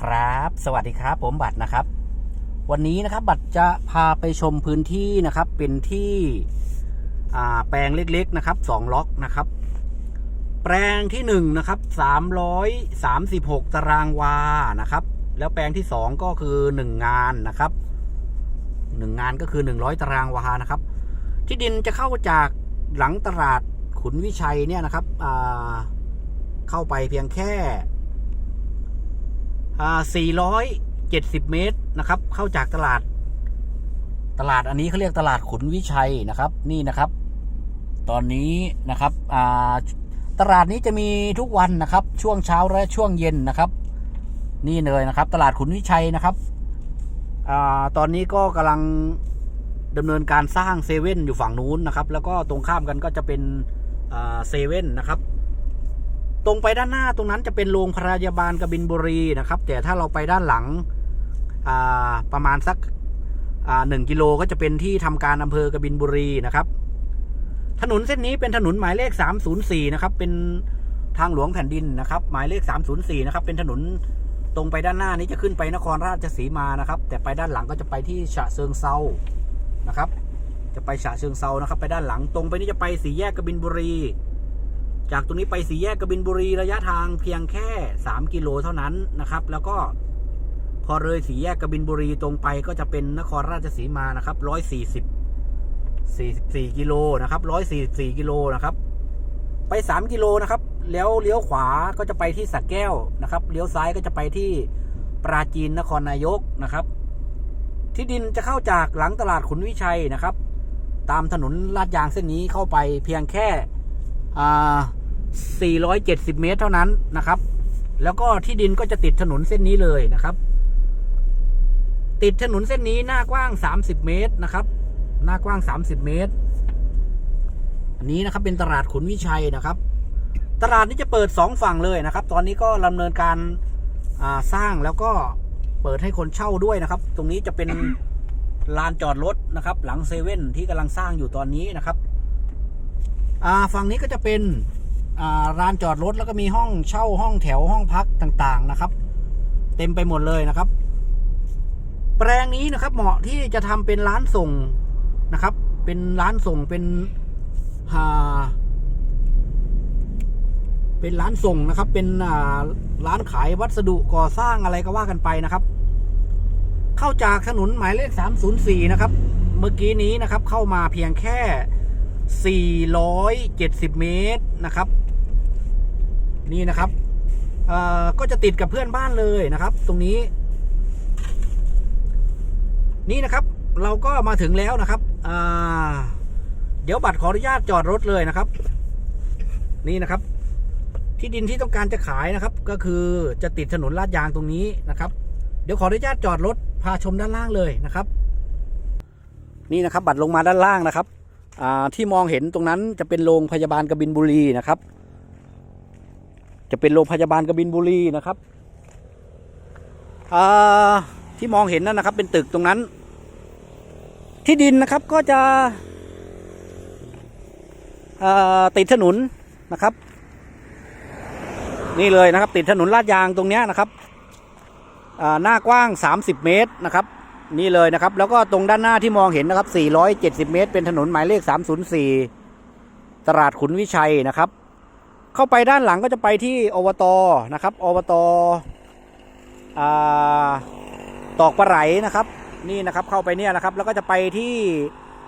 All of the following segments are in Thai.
ครับ สวัสดีครับ ผมบัตรนะครับ วันนี้นะครับบัตรจะพาไปชมพื้นที่นะครับ เป็นที่แปลงเล็กๆนะครับสองล็อกนะครับ แปลงที่หนึ่งนะครับสามร้อยสามสิบหกตารางวานะครับ แล้วแปลงที่สองก็คือหนึ่งงานนะครับหนึ่งงานก็คือหนึ่งร้อยตารางวานะครับ ที่ดินจะเข้าจากหลังตลาดขุนวิชัยเนี่ยนะครับเข้าไปเพียงแค่ 470 เมตรนะครับ เข้าจากตลาด ตลาดอันนี้เขาเรียกตลาดขุนวิชัยนะครับ นี่นะครับ ตอนนี้นะครับตลาดนี้จะมีทุกวันนะครับ ช่วงเช้าและช่วงเย็นนะครับ นี่เลยนะครับ ตลาดขุนวิชัยนะครับอตอนนี้ก็กำลังดำเนินการสร้างเซเว่นอยู่ฝั่งนู้นนะครับ แล้วก็ตรงข้ามกันก็จะเป็นเซเว่นนะครับ ตรงไปด้านหน้าตรงนั้นจะเป็นโรงพยาบาลกบินบุรีนะครับ แต่ถ้าเราไปด้านหลังประมาณสักหนึ่งกิโลก็จะเป็นที่ทำการอำเภอกบินบุรีนะครับ ถนนเส้นนี้เป็นถนนหมายเลข 304 นะครับ เป็นทางหลวงแผ่นดินนะครับ หมายเลข 304 นะครับ เป็นถนนตรงไปด้านหน้านี้จะขึ้นไปนครราชสีมานะครับ แต่ไปด้านหลังก็จะไปที่ฉะเชิงเซานะครับ จะไปฉะเชิงเซานะครับ ไปด้านหลังตรงไปนี่จะไปสี่แยกกบินบุรี จากตรงนี้ไปสี่แยกกบินบุรีระยะทางเพียงแค่ 3 กิโลเท่านั้นนะครับ แล้วก็พอเลยสี่แยกกบินบุรีตรงไปก็จะเป็นนครราชสีมานะครับ140 44กิโลนะครับ144กิโลนะครับ ไป3กิโลนะครับ แล้วเลี้ยวขวาก็จะไปที่สักแก้วนะครับ เลี้ยวซ้ายก็จะไปที่ปราจีนนครนายกนะครับ ที่ดินจะเข้าจากหลังตลาดขุนวิชัยนะครับ ตามถนนลาดยางเส้นนี้เข้าไปเพียงแค่อ่า 470 เมตรเท่านั้นนะครับ แล้วก็ที่ดินก็จะติดถนนเส้นนี้เลยนะครับ ติดถนนเส้นนี้หน้ากว้าง 30 เมตรนะครับ หน้ากว้าง 30 เมตร อันนี้นะครับเป็นตลาดขุนวิชัยนะครับ ตลาดนี้จะเปิด 2 ฝั่งเลยนะครับ ตอนนี้ก็ดำเนินการสร้างแล้วก็เปิดให้คนเช่าด้วยนะครับ ตรงนี้จะเป็นลานจอดรถนะครับ หลังเซเว่นที่กำลังสร้างอยู่ตอนนี้นะครับ อ่าฝั่งนี้ก็จะเป็น อ่านจอดรถแล้วก็มีห้องเช่าห้องแถวห้องพักต่างๆนะครับ เต็มไปหมดเลยนะครับ แปลงนี้นะครับ เหมาะที่จะทำเป็นร้านส่งนะครับ เป็นร้านส่งเป็นเป็นร้านส่งนะครับ เป็นร้านขายวัสดุก่อสร้างอะไรก็ว่ากันไปนะครับ เข้าจากถนนหมายเลข 304 นะครับ เมื่อกี้นี้นะครับ เข้ามาเพียงแค่ 470 เมตรนะครับ นี่นะครับก็จะติดกับเพื่อนบ้านเลยนะครับ ตรงนี้ นี่นะครับ เราก็มาถึงแล้วนะครับเดี๋ยวบัตรขออนุญาตจอดรถเลยนะครับ นี่นะครับ ที่ดินที่ต้องการจะขายนะครับ ก็คือจะติดถนนลาดยางตรงนี้นะครับ เดี๋ยวขออนุญาตจอดรถพาชมด้านล่างเลยนะครับ นี่นะครับ บัตรลงมาด้านล่างนะครับที่มองเห็นตรงนั้นจะเป็นโรงพยาบาลกบินบุรีนะครับ จะเป็นโรงพยาบาลกบินบุรีนะครับที่มองเห็นนั่นนะครับ เป็นตึกตรงนั้น ที่ดินนะครับก็จะติดถนนนะครับ นี่เลยนะครับ ติดถนนลาดยางตรงเนี้ยนะครับหน้ากว้าง 30 เมตรนะครับ นี่เลยนะครับ แล้วก็ตรงด้านหน้าที่มองเห็นนะครับ 470 เมตร เป็นถนนหมายเลข 304 ตลาดขุนวิชัยนะครับ เข้าไปด้านหลังก็จะไปที่อบตนะครับอบตอตอกปลาไหลนะครับ นี่นะครับเข้าไปเนี่ยนะครับ แล้วก็จะไปที่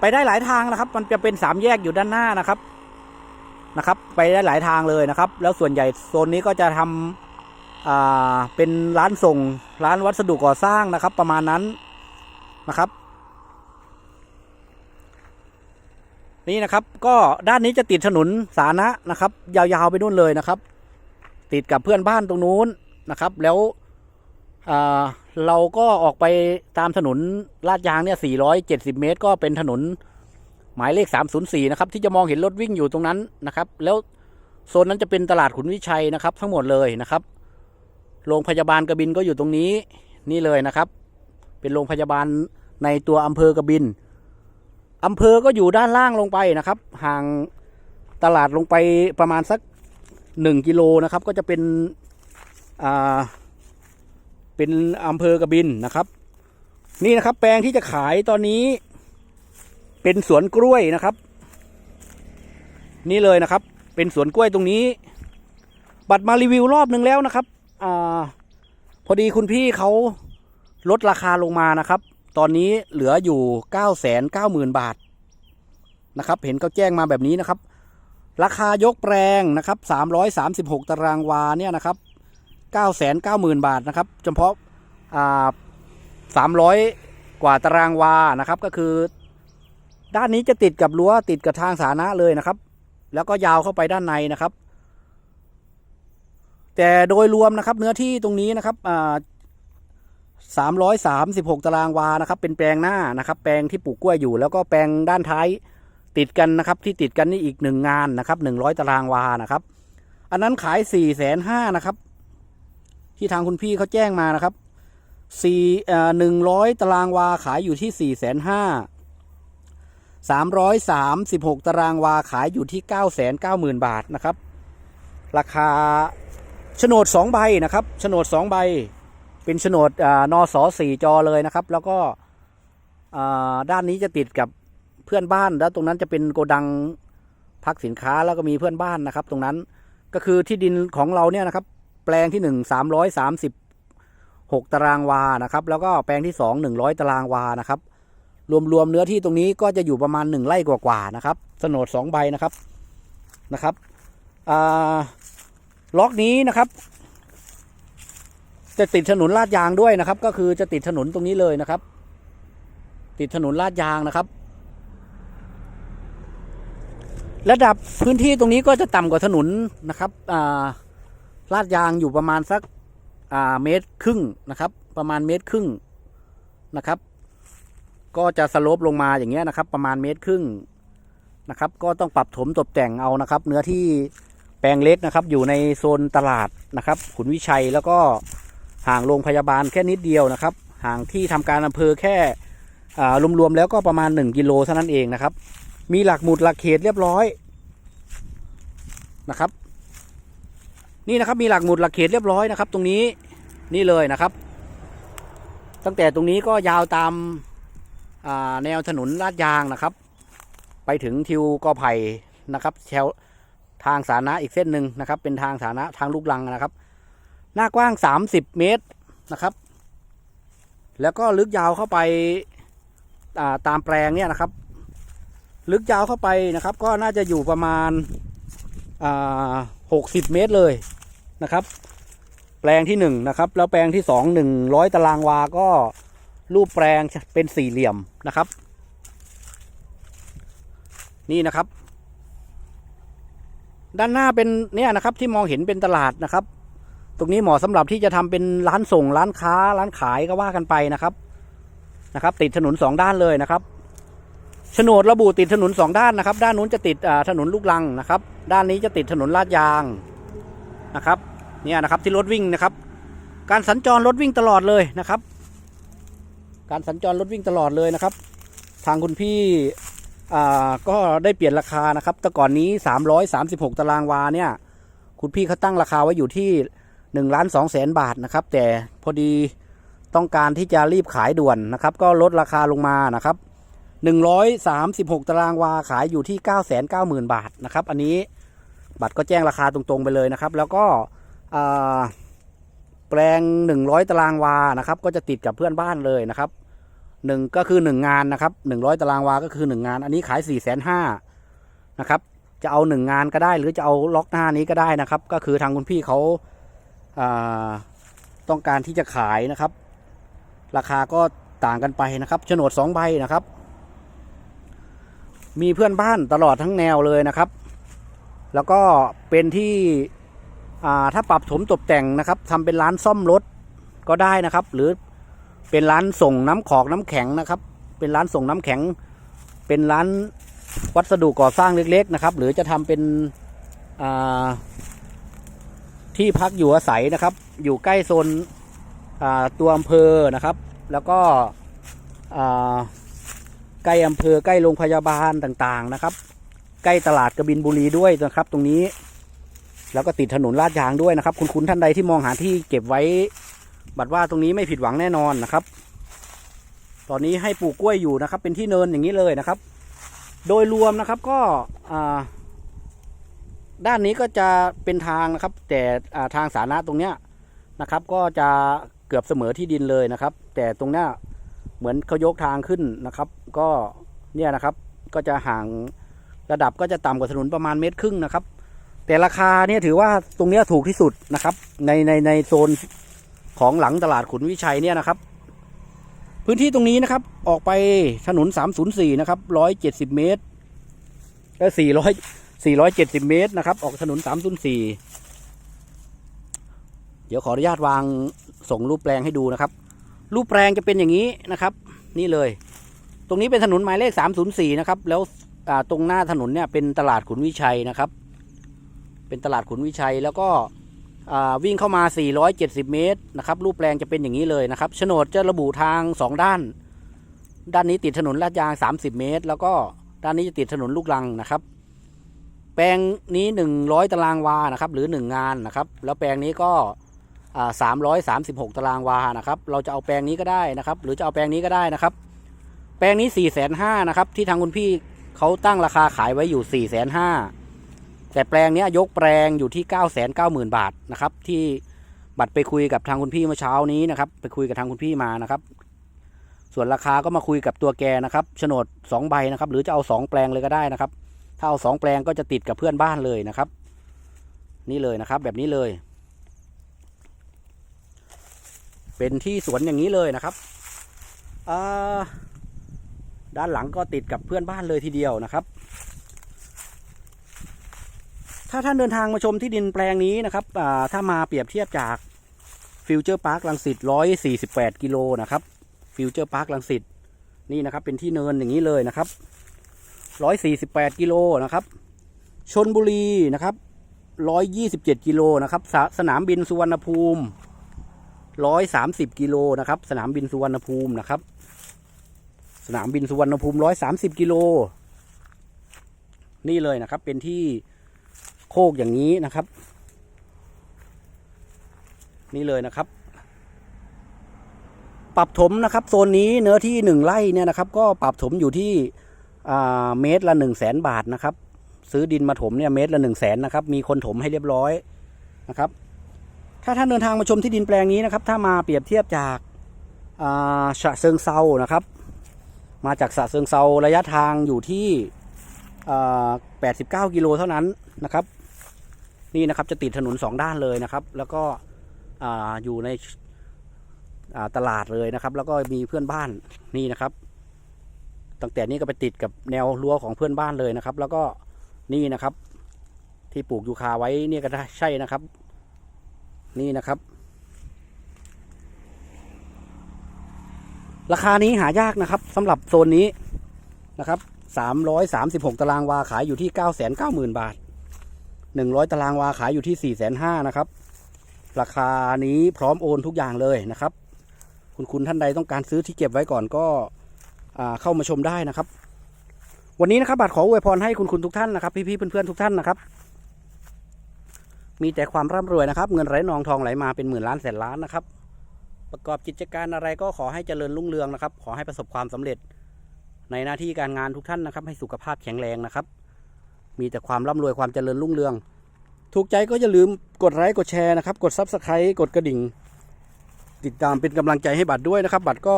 ไปได้หลายทางนะครับ มันจะเป็นสามแยกอยู่ด้านหน้านะครับนะครับ ไปได้หลายทางเลยนะครับ แล้วส่วนใหญ่โซนนี้ก็จะทำอ่าเป็นร้านส่งร้านวัสดุก่อสร้างนะครับ ประมาณนั้นนะครับ นี่นะครับก็ด้านนี้จะติดถนนสาธารณะนะครับ ยาวๆไปนู่นเลยนะครับ ติดกับเพื่อนบ้านตรงนู้นนะครับ แล้วเราก็ออกไปตามถนนลาดยางเนี่ย 470 เมตร ก็เป็นถนนหมายเลข 304 นะครับ ที่จะมองเห็นรถวิ่งอยู่ตรงนั้นนะครับ แล้วโซนนั้นจะเป็นตลาดขุนวิชัยนะครับ ทั้งหมดเลยนะครับ โรงพยาบาลกระบินก็อยู่ตรงนี้นี่เลยนะครับ เป็นโรงพยาบาลในตัวอำเภอกระบิน อำเภอก็อยู่ด้านล่างลงไปนะครับ ห่างตลาดลงไปประมาณสักหนึ่งกิโลนะครับ ก็จะเป็นอ่าเป็นอำเภอกระบินนะครับ นี่นะครับ แปลงที่จะขายตอนนี้ เป็นสวนกล้วยนะครับ นี่เลยนะครับ เป็นสวนกล้วยตรงนี้ บัตรมารีวิวรอบนึงแล้วนะครับอาพอดีคุณพี่เขาลดราคาลงมานะครับ ตอนนี้เหลืออยู่9ก้าแสนเก้าหมื่นบาทนะครับ เห็นเขาแจ้งมาแบบนี้นะครับ ราคายกแปลงนะครับ336ตารางวาเนี่ยนะครับ9ก้าแสนเก้าหมื่นบาทนะครับเฉพาะอ่า300กว่าตารางวานะครับก็คือ ด้านนี้จะติดกับรั้วติดกับทางสาธารณะเลยนะครับ แล้วก็ยาวเข้าไปด้านในนะครับ แต่โดยรวมนะครับ เนื้อที่ตรงนี้นะครับ สามร้อยสามสิบหกตารางวานะครับ เป็นแปลงหน้านะครับ แปลงที่ปลูกกล้วยอยู่ แล้วก็แปลงด้านท้ายติดกันนะครับ ที่ติดกันนี่อีกหนึ่งงานนะครับหนึ่งร้อยตารางวานะครับ อันนั้นขายสี่แสนห้านะครับ ที่ทางคุณพี่เขาแจ้งมานะครับสี่หนึ่งร้อยตารางวาขายอยู่ที่สี่แสนห้าสามร้อยสามสิบหกตารางวาขายอยู่ที่เก้าแสนเก้าหมื่นบาทนะครับ ราคาโฉนดสองใบนะครับโฉนดสองใบ เป็นโฉนดอานอสอสี่จอเลยนะครับ แล้วก็ด้านนี้จะติดกับเพื่อนบ้านแล้วตรงนั้นจะเป็นโกดังพักสินค้าแล้วก็มีเพื่อนบ้านนะครับ ตรงนั้นก็คือที่ดินของเราเนี่ยนะครับ แปลงที่หนึ่งสามร้อยสามสิบหกตารางวานะครับ แล้วก็แปลงที่สองหนึ่งร้อยตารางวานะครับ รวมๆเนื้อที่ตรงนี้ก็จะอยู่ประมาณหนึ่งไร่กว่าๆนะครับโฉนดสองใบนะครับนะครับล็อกนี้นะครับ จะติดถนนลาดยางด้วยนะครับ ก็คือจะติดถนนตรงนี้เลยนะครับ ติดถนนลาดยางนะครับ ระดับพื้นที่ตรงนี้ก็จะต่ำกว่าถนนนะครับาลาดยางอยู่ประมาณสักเมตรครึ่งนะครับ ประมาณเมตรครึ่งนะครับ ก็จะสโลปลงมาอย่างเงี้ยนะครับ ประมาณเมตรครึ่งนะครับ ก็ต้องปรับถมตกแต่งเอานะครับ เนื้อที่แปลงเล็กนะครับ อยู่ในโซนตลาดนะครับ ขุนวิชัยแล้วก็ ห่างโรงพยาบาลแค่นิดเดียวนะครับ ห่างที่ทำการอำเภอแค่อ่ารวมๆแล้วก็ประมาณ 1 กิโลเท่านั้นเองนะครับ มีหลักหมุดหลักเขตเรียบร้อยนะครับ นี่นะครับมีหลักหมุดหลักเขตเรียบร้อยนะครับ ตรงนี้นี่เลยนะครับ ตั้งแต่ตรงนี้ก็ยาวตามอ่าแนวถนนลาดยางนะครับ ไปถึงทิวกอไผ่นะครับแถวทางสาธารณะอีกเส้นหนึ่งนะครับ เป็นทางสาธารณะทางลูกลังนะครับ หน้ากว้าง30เมตรนะครับ แล้วก็ลึกยาวเข้าไปาตามแปลงเนี่ยนะครับ ลึกยาวเข้าไปนะครับ ก็น่าจะอยู่ประมาณอ่า60เมตรเลยนะครับ แปลงที่หนึ่งนะครับ แล้วแปลงที่สองหนึ่งร้อยตารางวาก็รูปแปลงเป็นสี่เหลี่ยมนะครับ นี่นะครับ ด้านหน้าเป็นเนี่ยนะครับที่มองเห็นเป็นตลาดนะครับ ตรงนี้เหมาะสำหรับที่จะทำเป็นร้านส่งร้านค้า ร้านขายก็ว่ากันไปนะครับนะครับ ติดถนนสองด้านเลยนะครับโฉนดระบุติดถนนสองด้านนะครับ ด้านนู้นจะติดถนนลูกลังนะครับ ด้านนี้จะติดถนนลาดยางนะครับ เนี่ยนะครับที่รถวิ่งนะครับ การสัญจรรถวิ่งตลอดเลยนะครับ การสัญจรรถวิ่งตลอดเลยนะครับ ทางคุณพี่ก็ได้เปลี่ยนราคานะครับ แต่ก่อนนี้ 336 ตารางวาเนี่ย คุณพี่เขาตั้งราคาไว้อยู่ที่ 1ล้าน2แสนบาทนะครับ แต่พอดีต้องการที่จะรีบขายด่วนนะครับ ก็ลดราคาลงมานะครับ 136 ตารางวาขายอยู่ที่ 990,000 บาทนะครับ อันนี้บัตรก็แจ้งราคาตรงๆไปเลยนะครับ แล้วก็แปลงหนึ่งร้อยตารางวานะครับ ก็จะติดกับเพื่อนบ้านเลยนะครับหนึ่งก็คือหนึ่งงานนะครับหนึ่งร้อยตารางวาก็คือหนึ่งงาน อันนี้ขายสี่แสนห้านะครับ จะเอาหนึ่งงานก็ได้ หรือจะเอาล็อกหน้านี้ก็ได้นะครับ ก็คือทางคุณพี่เขา ต้องการที่จะขายนะครับ ราคาก็ต่างกันไปนะครับโฉนดสองใบนะครับ มีเพื่อนบ้านตลอดทั้งแนวเลยนะครับ แล้วก็เป็นที่ถ้าปรับถมตกแต่งนะครับทำเป็นร้านซ่อมรถก็ได้นะครับ หรือเป็นร้านส่งน้ำขอกน้ำแข็งนะครับ เป็นร้านส่งน้ำแข็ง เป็นร้านวัสดุก่อสร้างเล็กๆนะครับ หรือจะทำเป็น ที่พักอยู่อาศัยนะครับ อยู่ใกล้โซนตัวอำเภอนะครับ แล้วก็ใกล้อำเภอใกล้โรงพยาบาลต่างๆนะครับ ใกล้ตลาดกบินบุรีด้วยนะครับ ตรงนี้ แล้วก็ติดถนนลาดยางด้วยนะครับ คุณคุณท่านใดที่มองหาที่เก็บไว้ บัตรว่าตรงนี้ไม่ผิดหวังแน่นอนนะครับ ตอนนี้ให้ปลูกกล้วยอยู่นะครับ เป็นที่เนินอย่างนี้เลยนะครับ โดยรวมนะครับก็อ่า ด้านนี้ก็จะเป็นทางนะครับ แต่ทางสาธารณะตรงเนี้ยนะครับ ก็จะเกือบเสมอที่ดินเลยนะครับ แต่ตรงเนี้ยเหมือนเขายกทางขึ้นนะครับ ก็เนี่ยนะครับก็จะห่างระดับก็จะต่ำกว่าถนนประมาณเมตรครึ่งนะครับ แต่ราคาเนี่ยถือว่าตรงเนี้ยถูกที่สุดนะครับ ในในในโซนของหลังตลาดขุนวิชัยเนี่ยนะครับ พื้นที่ตรงนี้นะครับ ออกไปถนน 304 นะครับ 170 เมตรเออ400 470 เมตรนะครับ ออกถนน 304 เดี๋ยวขออนุญาตวางส่งรูปแปลงให้ดูนะครับ รูปแปลงจะเป็นอย่างนี้นะครับ นี่เลย ตรงนี้เป็นถนนหมายเลข 304 นะครับ แล้วตรงหน้าถนนเนี่ยเป็นตลาดขุนวิชัยนะครับ เป็นตลาดขุนวิชัยแล้วก็วิ่งเข้ามา 470 เมตรนะครับ รูปแปลงจะเป็นอย่างนี้เลยนะครับโฉนดจะระบุทาง 2 ด้าน ด้านนี้ติดถนนลาดยาง 30 เมตร แล้วก็ด้านนี้จะติดถนนลูกรังนะครับ แปลงนี้ 100 ตารางวานะครับ หรือ 1 งานนะครับ แล้วแปลงนี้ก็อ่า336ตารางวานะครับ เราจะเอาแปลงนี้ก็ได้นะครับ หรือจะเอาแปลงนี้ก็ได้นะครับ แปลงนี้4 5 0 0 0นะครับ ที่ทางคุณพี่เขาตั้งราคาขายไว้อยู่4 5 0 0 0แต่แปลงนี้ยกแปลงอยู่ที่9 9 0 0 0 0บาทนะครับ ที่บัตรไปคุยกับทางคุณพี่เมื่อเช้านี้นะครับ ไปคุยกับทางคุณพี่มานะครับ ส่วนราคาก็มาคุยกับตัวแกนะครับโฉนด2ใบนะครับ หรือจะเอา2แปลงเลยก็ได้นะครับ ถ้าเอา2แปลงก็จะติดกับเพื่อนบ้านเลยนะครับ นี่เลยนะครับ แบบนี้เลย เป็นที่สวนอย่างนี้เลยนะครับอ่าด้านหลังก็ติดกับเพื่อนบ้านเลยทีเดียวนะครับ ถ้าท่านเดินทางมาชมที่ดินแปลงนี้นะครับอ่าถ้ามาเปรียบเทียบจากฟิวเจอร์พาร์คลังสิต148กิโลนะครับฟิวเจอร์พาร์คลังสิตนี่นะครับ เป็นที่เนินอย่างนี้เลยนะครับ 148กิโลนะครับชนบุรีนะครับ127กิโลนะครับสสนามบินสุวรรณภูมิ130กิโลนะครับ สนามบินสุวรรณภูมินะครับ สนามบินสุวรรณภูมิ130กิโลนี่เลยนะครับ เป็นที่โคกอย่างนี้นะครับ นี่เลยนะครับ ปรับถมนะครับ โซนนี้เนื้อที่หนึ่งไร่เนี่ยนะครับ ก็ปรับถมอยู่ที่ เมตรละหนึ่งแสนบาทนะครับ ซื้อดินมาถมเนี่ยเมตรละหนึ่งแสนนะครับมีคนถมให้เรียบร้อยนะครับ ถ้าท่านเดินทางมาชมที่ดินแปลงนี้นะครับ ถ้ามาเปรียบเทียบจากาฉะเชิงเซานะครับ มาจากฉะเชิงเซาระยะทางอยู่ที่อ่า89กิโลเท่านั้นนะครับ นี่นะครับจะติดถนนสองด้านเลยนะครับ แล้วก็อ่าอยู่ในตลาดเลยนะครับ แล้วก็มีเพื่อนบ้านนี่นะครับ ตั้งแต่นี้ก็ไปติดกับแนวรั้วของเพื่อนบ้านเลยนะครับ แล้วก็นี่นะครับ ที่ปลูกยูคาไว้เนี่ยก็ใช่นะครับ นี่นะครับ ราคานี้หายากนะครับสำหรับโซนนี้นะครับ336ตารางวาขายอยู่ที่990,000บาท100ตารางวาขายอยู่ที่4,500นะครับ ราคานี้พร้อมโอนทุกอย่างเลยนะครับ คุณคุณท่านใดต้องการซื้อที่เก็บไว้ก่อนก็ เข้ามาชมได้นะครับ วันนี้นะครับบัตรขออวยพรให้คุณคุณทุกท่านนะครับพี่ๆเพื่อนๆทุกท่านนะครับ มีแต่ความร่ำรวยนะครับ เงินไหลนองทองไหลมาเป็นหมื่นล้านแสนล้านนะครับ ประกอบกิจการอะไรก็ขอให้เจริญรุ่งเรืองนะครับ ขอให้ประสบความสำเร็จ ในหน้าที่การงานทุกท่านนะครับ ให้สุขภาพแข็งแรงนะครับ มีแต่ความร่ำรวยความเจริญรุ่งเรือง ถูกใจก็อย่าลืมกดไลค์กดแชร์นะครับ กดซับสไครต์กดกระดิ่ง ติดตามเป็นกำลังใจให้บัตรด้วยนะครับ บัตรก็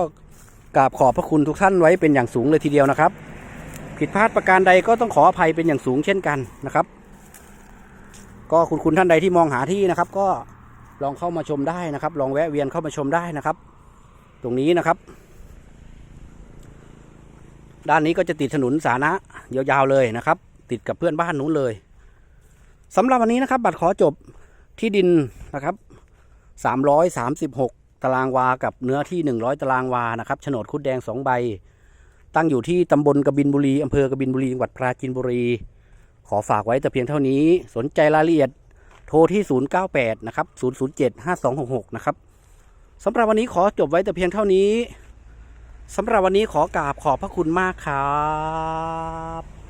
กราบขอบพระคุณทุกท่านไว้เป็นอย่างสูงเลยทีเดียวนะครับ ผิดพลาดประการใดก็ต้องขออภัยเป็นอย่างสูงเช่นกันนะครับ ก็คุณคุณท่านใดที่มองหาที่นะครับ ก็ลองเข้ามาชมได้นะครับ ลองแวะเวียนเข้ามาชมได้นะครับ ตรงนี้นะครับ ด้านนี้ก็จะติดถนนสาธารณะยาวๆเลยนะครับ ติดกับเพื่อนบ้านนู้นเลยสำหรับวันนี้นะครับ บัตรขอจบที่ดินนะครับ336 ตารางวากับเนื้อที่ 100 ตารางวานะครับโฉนดคุดแดง 2 ใบ ตั้งอยู่ที่ตำบลกบินบุรีอำเภอกบินบุรีจังหวัดปราจีนบุรี ขอฝากไว้แต่เพียงเท่านี้ สนใจรายละเอียดโทรที่ 098 นะครับ 007 5266 นะครับสำหรับวันนี้ขอจบไว้แต่เพียงเท่านี้สำหรับวันนี้ขอกราบขอบพระคุณมากครับ